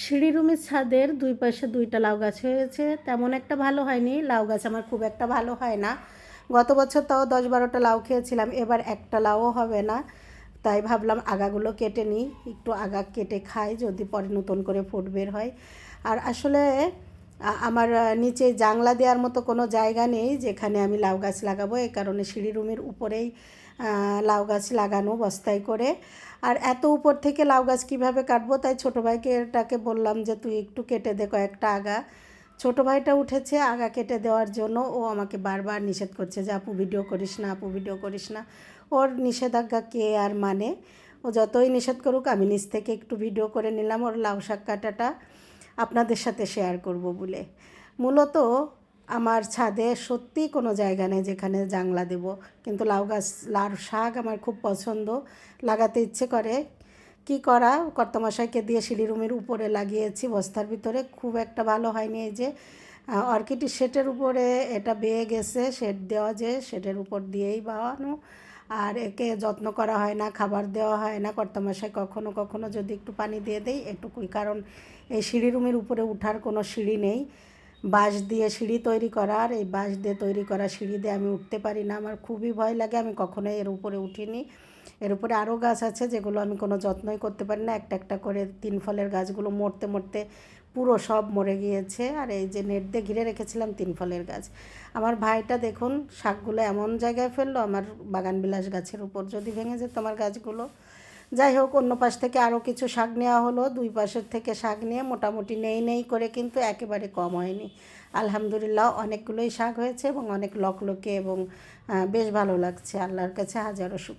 সিঁড়ি রুমের ছাদের দুই পাশে দুইটা লাউ গাছ হয়েছে। তেমন একটা ভালো হয়নি। লাউ গাছ আমার খুব একটা ভালো হয় না। গত বছর তাও দশ বারোটা লাউ খেয়েছিলাম। এবার একটা লাউও হবে না। তাই ভাবলাম আগাগুলো কেটে নিই। একটু আগা কেটে খাই। যদি পরে নতুন করে ফুট বের হয়। আর আসলে আমার নিচে জাংলা দেওয়ার মতো কোনো জায়গা নেই যেখানে আমি লাউ গাছ লাগাবো। এই কারণে সিঁড়ি রুমের উপরেই লাউ গাছ লাগানো বস্তায় করে। আর এত উপর থেকে লাউ গাছ কীভাবে কাটবো? তাই ছোটো ভাইকে এটাকে বললাম যে, তুই একটু কেটে দে কয়েকটা আগা। ছোটো ভাইটা উঠেছে আগা কেটে দেওয়ার জন্য। ও আমাকে বারবার নিষেধ করছে যে, আপু, ভিডিও করিস না, আপু, ভিডিও করিস না। ওর নিষেধাজ্ঞা কে আর মানে? ও যতই নিষেধ করুক, আমি নিচ থেকে একটু ভিডিও করে নিলাম ওর লাউ শাক কাটাটা। আপনাদের সাথে শেয়ার করব বলে। মূলত আমার ছাদে সত্যি কোনো জায়গা নেই যেখানে জাংলা দেব। কিন্তু লাউ গাছ, লাউ শাক আমার খুব পছন্দ। লাগাতে ইচ্ছে করে কি করা? কর্তামশাইকে দিয়ে সিঁড়ি রুমের উপরে লাগিয়েছি, বস্তার ভিতরে। খুব একটা ভালো হয়নি এই যে অর্কিডের শেটের উপরে এটা বেয়ে গেছে, শেড দেওয়া যে, শেডের উপর দিয়েই বাওয়ানো আর একে যত্ন করা হয় না, খাবার দেওয়া হয় না। কর্তামশাই কখনো কখনো যদি একটু পানি দিয়ে দেই, এটুকুই। কারণ এই সিঁড়ি রুমের উপরে উঠার কোনো সিঁড়ি নেই। বাঁশ দিয়ে সিঁড়ি তৈরি করা আর এই বাঁশ দিয়ে তৈরি করা সিঁড়ি দিয়ে আমি উঠতে পারি না। আমার খুবই ভয় লাগে, আমি কখনোই এর উপরে উঠিনি। এর উপরে আরও গাছ আছে যেগুলো আমি কোনো যত্নই করতে পারি না। একটা একটা করে তিন ফলের গাছগুলো মরতে মরতে পুরো সব মরে গিয়েছে। আর এই যে নেট দিয়ে ঘিরে রেখেছিলাম তিন ফলের গাছ। আমার ভাইটা দেখুন, শাকগুলো এমন জায়গায় ফেলল, আমার বাগান বিলাস গাছের উপর যদি ভেঙে যেত আমার গাছগুলো। যাই হোক, অন্য পাশ থেকে আরও কিছু শাক নেওয়া হলো। দুই পাশের থেকে শাক নিয়ে মোটামুটি নেই নেই করে কিন্তু একেবারে কম হয়নি। আলহামদুলিল্লাহ, অনেকগুলোই শাক হয়েছে এবং অনেক লকলকে এবং বেশ ভালো লাগছে। আল্লাহর কাছে হাজারো শুক্র